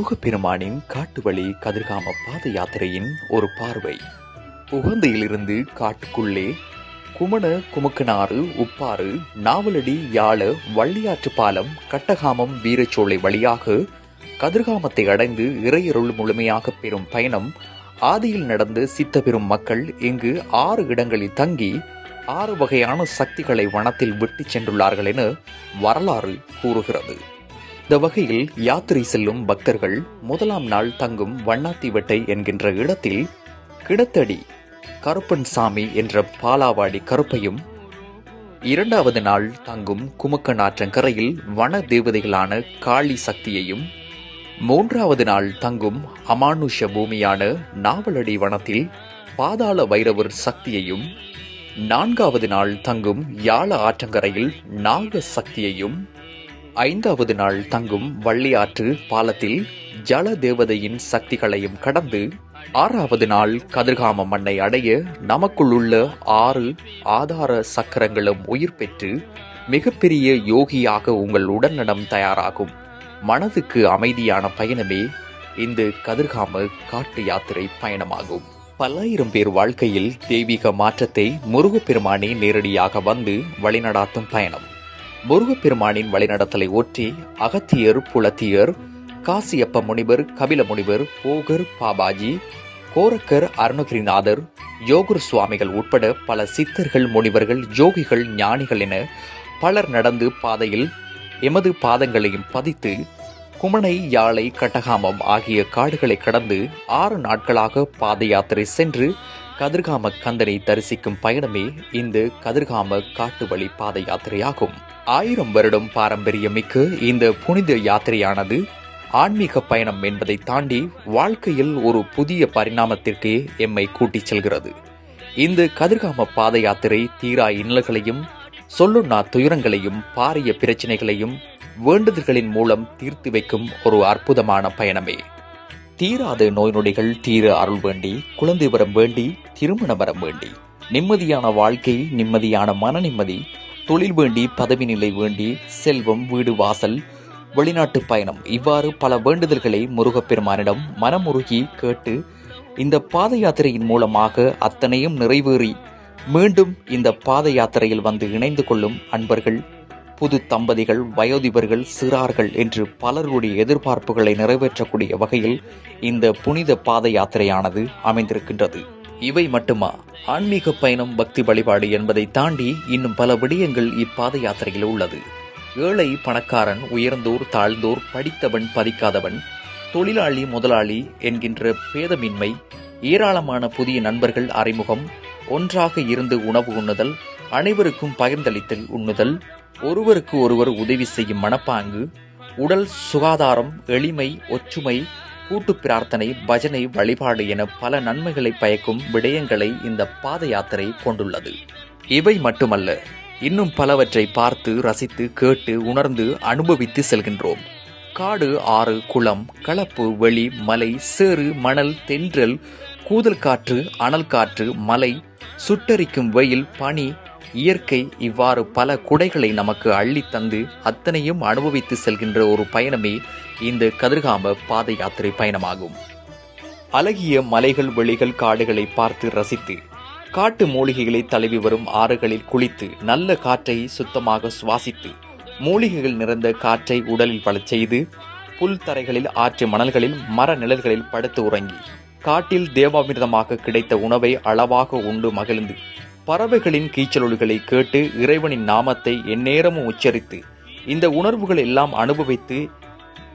முருகப்பெருமானின் காட்டுவழி கதிர்காம பாத யாத்திரையின் ஒரு பார்வை. புகந்தையிலிருந்து காட்டுக்குள்ளே குமண குமுக்கனாறு உப்பாறு நாவலடி யாழ வள்ளியாற்று பாலம் கட்டகாமம் வீரச்சோலை வழியாக கதிர்காமத்தை அடைந்து இறையருள் முழுமையாக பெறும் பயணம் ஆதியில் நடந்து சித்த பெறும் மக்கள் இங்கு ஆறு இடங்களில் தங்கி ஆறு வகையான சக்திகளை வனத்தில் விட்டுச் சென்றுள்ளார்கள் என வரலாறு கூறுகிறது. இந்த வகையில் யாத்திரை செல்லும் பக்தர்கள் முதலாம் நாள் தங்கும் வண்ணாத்திவட்டை என்கின்ற இடத்தில் கிடத்தடி கருப்பன் சாமி என்ற பாலாவாடி கருப்பையும் இரண்டாவது நாள் தங்கும் குமுக்கன் ஆற்றங்கரையில் வன தேவதைகளான காளி சக்தியையும் மூன்றாவது நாள் தங்கும் அமானுஷ பூமியான நாவலடி வனத்தில் பாதாள வைரவர் சக்தியையும் நான்காவது நாள் தங்கும் யாழ ஆற்றங்கரையில் நாக சக்தியையும் ஐந்தாவது நாள் தங்கும் வள்ளியாற்று பாலத்தில் ஜல தேவதையின் சக்திகளையும் கடந்து ஆறாவது நாள் கதிர்காம மண்ணை அடைய நமக்குள் உள்ள ஆறு ஆதார சக்கரங்களும் உயிர் பெற்று மிகப்பெரிய யோகியாக உங்கள் உடல்நடம் தயாராகும். மனதுக்கு அமைதியான பயணமே இந்த கதிர்காம காட்டு யாத்திரை பயணமாகும். பல்லாயிரம் பேர் வாழ்க்கையில் தெய்வீக மாற்றத்தை முருகப்பெருமானே நேரடியாக வந்து வழிநடாத்தும் பயணம். முருகப்பெருமானின் வழிநடத்தலை ஒற்றி அகத்தியர் புலத்தியர் காசியப்ப முனிவர் கபில முனிவர் போகர் பாபாஜி கோரக்கர் அருணகிரிநாதர் யோகுர் சுவாமிகள் உட்பட பல சித்தர்கள் முனிவர்கள் யோகிகள் ஞானிகள் என பலர் நடந்து பாதையில் எமது பாதங்களையும் பதித்து குமணை யாழை கட்டகாமம் ஆகிய காடுகளை கடந்து ஆறு நாட்களாக பாத யாத்திரை சென்று கதிர்காம கந்தனை தரிசிக்கும் பயணமே இந்த கதிர்காம காட்டு வழி பாத யாத்திரையாகும். ஆயிரம் வருடம் பாரம்பரியமிக்க இந்த புனித யாத்திரையானது ஆன்மீக பயணம் என்பதை தாண்டி வாழ்க்கையில் ஒரு புதிய பரிணாமத்திற்கு எம்மை கூட்டிச் செல்கிறது. இந்த கதிர்காம பாத யாத்திரை தீரா இன்னல்களையும் சொல்லுண்ணா துயரங்களையும் பாரிய பிரச்சனைகளையும் வேண்டுதல்களின் மூலம் தீர்த்து வைக்கும் ஒரு அற்புதமான பயணமே. தீராத நோய் நொடிகள் தீர அருள் வேண்டி குழந்தை வரம் வேண்டி திருமண வரம் வேண்டி. நிம்மதியான வாழ்க்கை நிம்மதியான மன நிம்மதி தொழில் வேண்டி பதவி நிலை வேண்டி செல்வம் வீடு வாசல் வெளிநாட்டு பயணம். இவ்வாறு பல வேண்டுதல்களை முருகப்பெருமானிடம் மனமுருகி கேட்டு இந்த பாத யாத்திரையின் மூலமாக அத்தனையும் நிறைவேறி மீண்டும் இந்த பாத யாத்திரையில் வந்து இணைந்து கொள்ளும் அன்பர்கள் புது தம்பதிகள் வயோதிபர்கள் சிறார்கள் என்று பலருடைய எதிர்பார்ப்புகளை நிறைவேற்றக்கூடிய வகையில் இந்த புனித பாத யாத்திரையானது அமைந்திருக்கின்றது. இவை மட்டுமா? ஆன்மீக பயணம் பக்தி வழிபாடு என்பதை தாண்டி இன்னும் பல விடயங்கள் இப்பாத யாத்திரையில் உள்ளது. ஏழை பணக்காரன் உயர்ந்தோர் தாழ்ந்தோர் படித்தவன் பதிக்காதவன் தொழிலாளி முதலாளி என்கின்ற பேதமின்மை ஏராளமான புதிய நண்பர்கள் அறிமுகம் ஒன்றாக இருந்து உணவு உண்ணுதல் அனைவருக்கும் பகிர்ந்தளித்தல் உண்ணுதல் ஒருவருக்கு ஒருவர் உதவி செய்யும் மனப்பாங்கு உடல் சுகாதாரம் எளிமை ஒற்றுமை கூட்டு பிரார்த்தனை பஜனை வழிபாடு என பல நன்மைகளை பயக்கும் விடயங்களை இந்த பாத யாத்திரை கொண்டுள்ளது. இவை மட்டுமல்ல இன்னும் பலவற்றை பார்த்து ரசித்து கேட்டு உணர்ந்து அனுபவித்து செல்கின்றோம். காடு ஆறு குளம் களப்பு வெளி மலை சேறு மணல் தென்றல் கூதல் காற்று அனல் காற்று மலை சுட்டரிக்கும் வெயில் பனி இயற்கை இவ்வாறு பல குடைகளை நமக்கு அள்ளி தந்து அத்தனையும் அனுபவித்து செல்கின்ற ஒரு பயணமே இந்த கதிர்காம பாத யாத்திரை பயணமாகும். அழகிய மலைகள் வெளிகள் காடுகளை பார்த்து ரசித்து காட்டு மூலிகைகளை தழுவி வரும் ஆறுகளில் குளித்து நல்ல காற்றை சுத்தமாக சுவாசித்து மூலிகைகள் நிறைந்த காற்றை உடலில் பலச் செய்து புல் தரைகளில் ஆற்று மணல்களில் மர நிழல்களில் படுத்து உறங்கி காட்டில் தேவாமிர்தமாக கிடைத்த உணவை அளவாக உண்டு மகிழ்ந்து பறவைகளின் கீச்சலொலிகளை கேட்டு இறைவனின் நாமத்தை எந்நேரமும் உச்சரித்து இந்த உணர்வுகள் எல்லாம் அனுபவித்து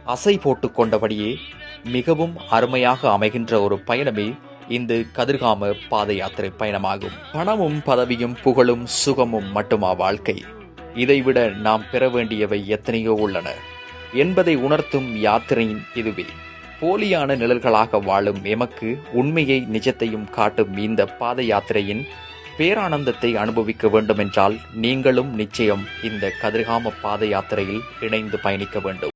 அசை போட்டு கொண்டபடியே மிகவும் அருமையாக அமைகின்ற ஒரு பயணமே இந்த கதிர்காம பாத யாத்திரை பயணமாகும். பணமும் பதவியும் புகழும் சுகமும் மட்டுமா வாழ்க்கை? இதைவிட நாம் பெற வேண்டியவை எத்தனையோ உள்ளன. என்பதை உணர்த்தும் யாத்திரையின் இதுவே. போலியான நிழல்களாக வாழும் எமக்கு உண்மையை நிஜத்தையும் காட்டும் இந்த பாத யாத்திரையின் பேரானந்தத்தை அனுபவிக்க வேண்டுமென்றால் நீங்களும் நிச்சயம் இந்த கதிர்காம பாத யாத்திரையில் இணைந்து பயணிக்க வேண்டும்.